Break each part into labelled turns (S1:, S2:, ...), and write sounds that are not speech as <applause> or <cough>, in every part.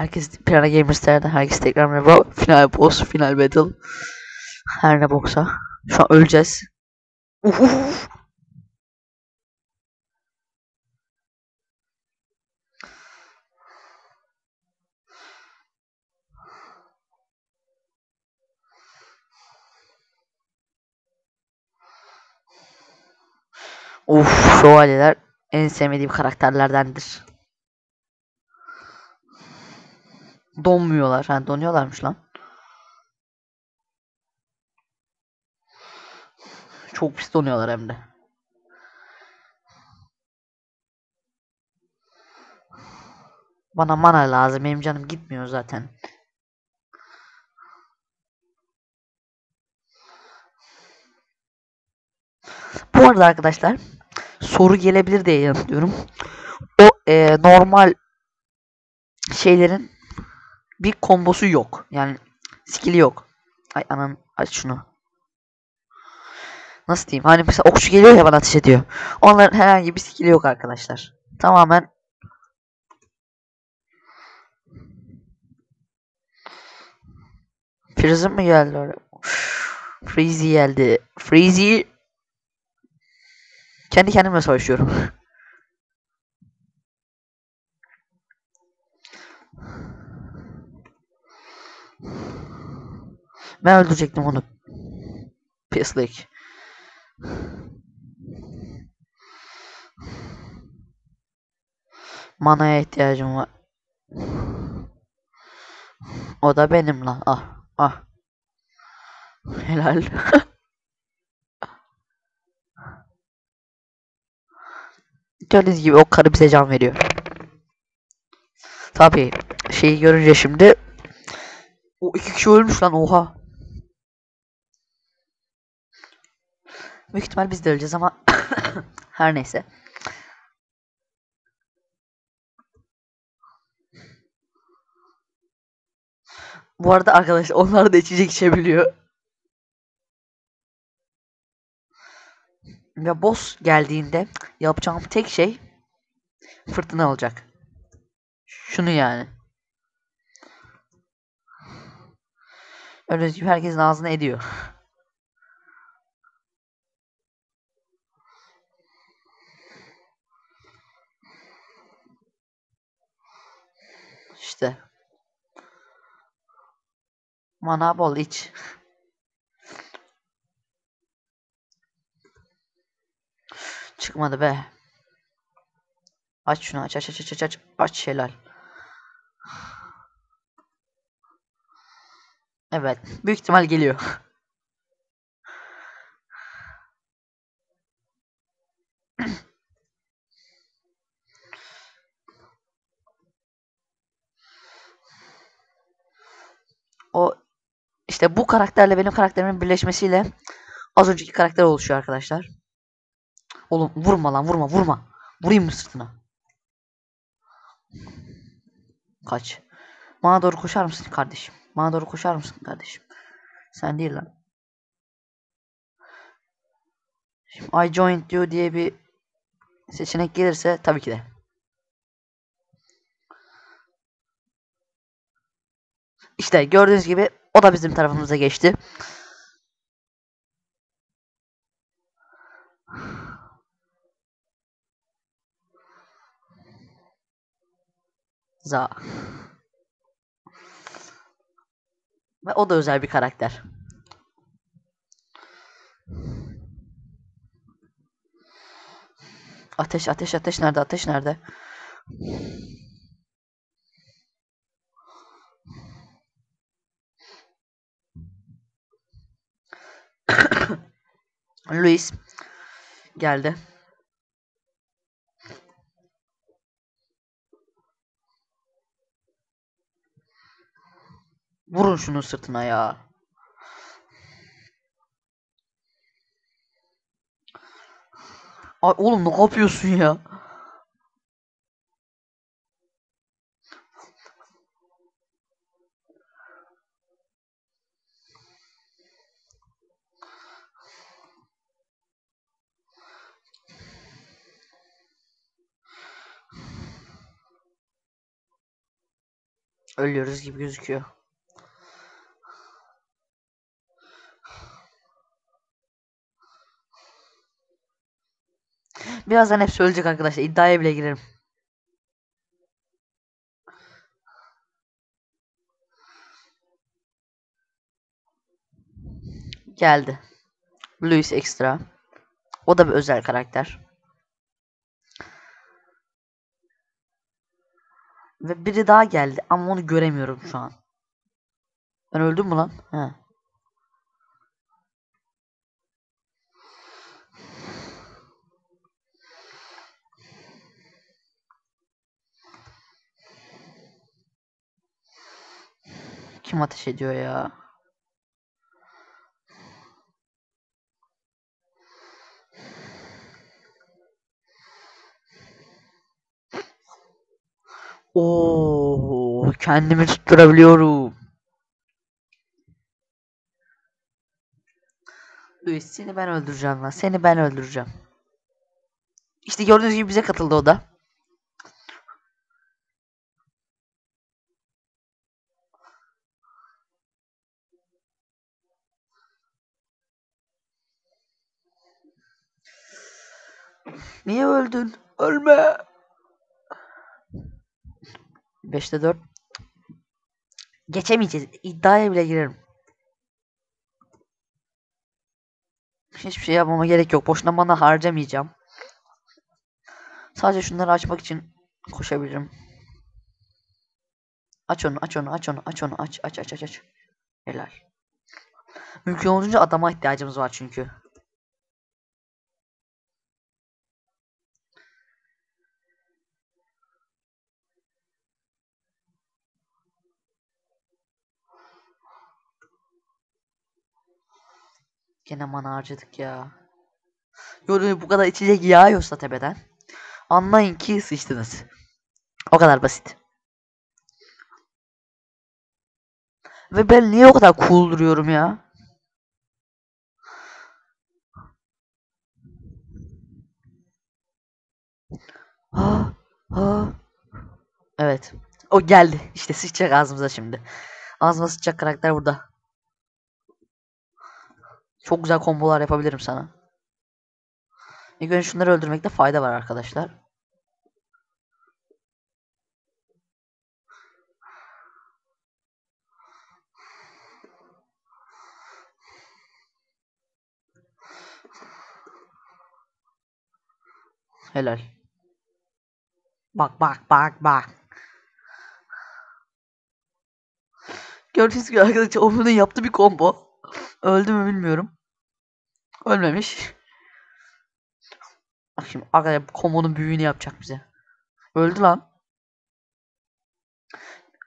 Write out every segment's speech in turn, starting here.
S1: Herkes Pirana Gamers'lerde herkes tekrar merhaba. Final boss, final battle. Her ne boksa. Şu an öleceğiz. Uf, uf, uf. Şövalyeler en sevmediğim karakterlerdendir. Donmuyorlar. Ha donuyorlarmış lan. Çok pis donuyorlar hem de. Bana mana lazım. Benim canım gitmiyor zaten. Bu arada arkadaşlar soru gelebilir diye yanıtlıyorum. O e, normal şeylerin bir kombosu yok. Yani skill'i yok. Ay anan aç şunu. Nasıl diyeyim? Hani mesela okçu geliyor ya bana ateş ediyor. Onların herhangi bir skill'i yok arkadaşlar. Tamamen Prism mi geldi oraya? Freezy geldi. Freezy kendi kendime savaşıyorum. <laughs> Ben öldürecektim onu. Pislik. Manaya ihtiyacım var. O da benim lan. Ah. Ah. Helal. <laughs> Gördüğünüz gibi o karı bize can veriyor. Tabii şeyi görünce şimdi o iki kişi ölmüş lan oha. Büyük ihtimal biz de öleceğiz ama <coughs> her neyse. Bu arada arkadaşlar onlar da içecek içebiliyor. Ve boss geldiğinde yapacağım tek şey fırtına olacak. Şunu yani. Öyle herkesin ağzına ediyor. İşte. Mana iç. Çıkmadı be. Aç şunu aç aç aç aç aç aç aç helal. Evet. Büyük ihtimal geliyor. O işte bu karakterle benim karakterimin birleşmesiyle az önceki karakter oluşuyor arkadaşlar. Oğlum vurma lan vurma vurma. Vurayım mı sırtına? Kaç. Bana doğru koşar mısın kardeşim? Bana doğru koşar mısın kardeşim? Sen değil lan. Şimdi I joined diyor diye bir seçenek gelirse tabii ki de. İşte gördüğünüz gibi o da bizim tarafımıza geçti. Za. Ve o da özel bir karakter. Ateş ateş ateş nerede ateş nerede? Luis geldi. Vurun şunu sırtına ya. Ay oğlum ne yapıyorsun ya? Ölüyoruz gibi gözüküyor. Birazdan hepsi ölecek arkadaşlar. İddiaya bile girerim. Geldi. Louis Extra. O da bir özel karakter. Ve biri daha geldi ama onu göremiyorum şu an. Ben öldüm mü lan? He. Kim ateş ediyor ya? Oo, kendimi tutturabiliyorum. Luis seni ben öldüreceğim lan. Seni ben öldüreceğim. İşte gördüğünüz gibi bize katıldı o da. Niye öldün? Ölme. 5'te 4. Geçemeyeceğiz. İddiaya bile girerim. Hiçbir şey yapmama gerek yok. Boşuna bana harcamayacağım. Sadece şunları açmak için koşabilirim. Aç onu, aç onu, aç onu, aç onu, aç, aç, aç, aç, aç. Helal. Mümkün olduğunca adama ihtiyacımız var çünkü. Gene mana harcadık ya. Gördüğünüz bu kadar içecek yağıyorsa tepeden. Anlayın ki sıçtınız. O kadar basit. Ve ben niye o kadar cool duruyorum ya? Ha, ha. Evet. O geldi. İşte sıçacak ağzımıza şimdi. Ağzıma sıçacak karakter burada. Çok güzel kombolar yapabilirim sana. İlk önce şunları öldürmekte fayda var arkadaşlar. Helal. Bak bak bak bak. Gördüğünüz gibi arkadaşlar Omen'ın yaptığı bir combo. Öldü mü bilmiyorum. Ölmemiş. Bak şimdi arkadaşlar bu kombonun büyüğünü yapacak bize. Öldü lan.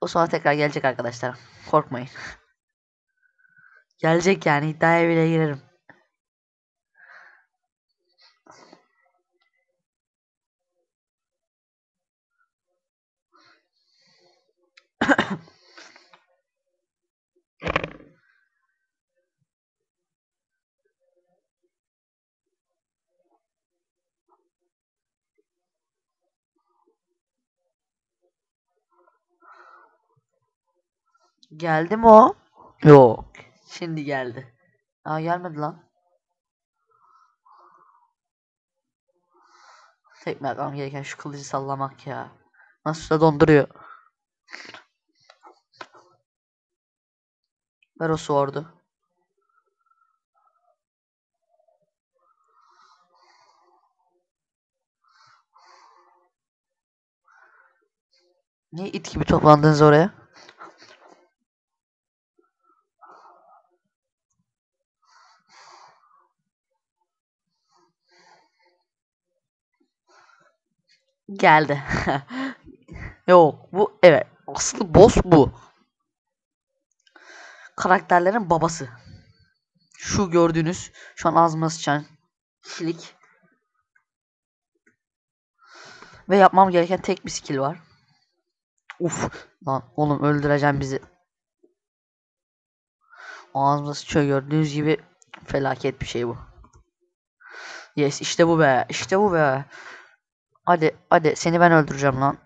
S1: O sonra tekrar gelecek arkadaşlar. Korkmayın. Gelecek yani iddiaya bile girerim. <coughs> Geldi mi o? Yok. Şimdi geldi. Aa gelmedi lan. Tekme atmam gereken şu kılıcı sallamak ya. Nasıl da donduruyor. Ver o sword'u. Niye it gibi toplandınız oraya? Geldi. <laughs> Yok bu evet. Aslı boss bu. Karakterlerin babası. Şu gördüğünüz şu an ağzıma sıçan kişilik. Ve yapmam gereken tek bir skill var. Uf lan oğlum öldüreceğim bizi. Ağzımıza sıçıyor gördüğünüz gibi felaket bir şey bu. Yes işte bu be işte bu be. Hadi hadi seni ben öldüreceğim lan.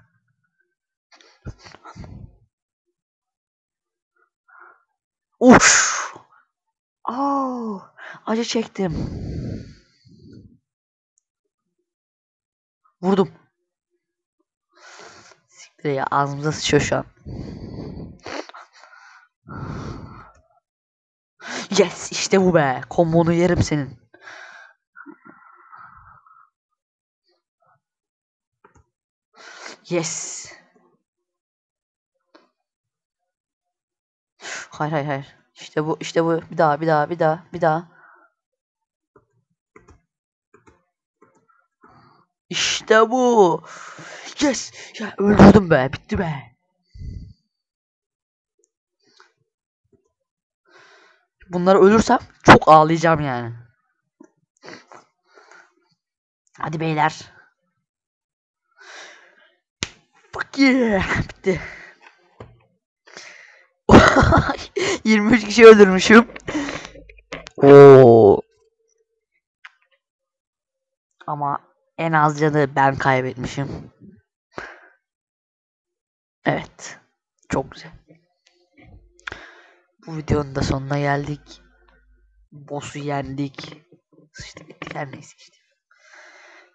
S1: Uş. Aa, acı çektim. Vurdum. Siktir ya ağzımıza sıçıyor şu an. Yes işte bu be. Kombonu yerim senin. Yes. Hayır hayır hayır. İşte bu işte bu. Bir daha bir daha bir daha bir daha. İşte bu. Yes. Ya öldürdüm be. Bitti be. Bunları ölürsem çok ağlayacağım yani. Hadi beyler. Yeah. Bitti. 23 <laughs> kişi öldürmüşüm. Oo. Ama en az canı ben kaybetmişim. Evet. Çok güzel. Bu videonun da sonuna geldik. Boss'u yendik. Sıçtık ettik her neyse işte.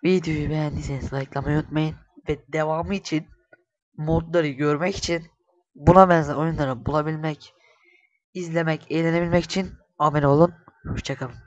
S1: Videoyu beğendiyseniz likelamayı unutmayın. Ve devamı için modları görmek için buna benzer oyunları bulabilmek, izlemek, eğlenebilmek için abone olun. Hoşçakalın.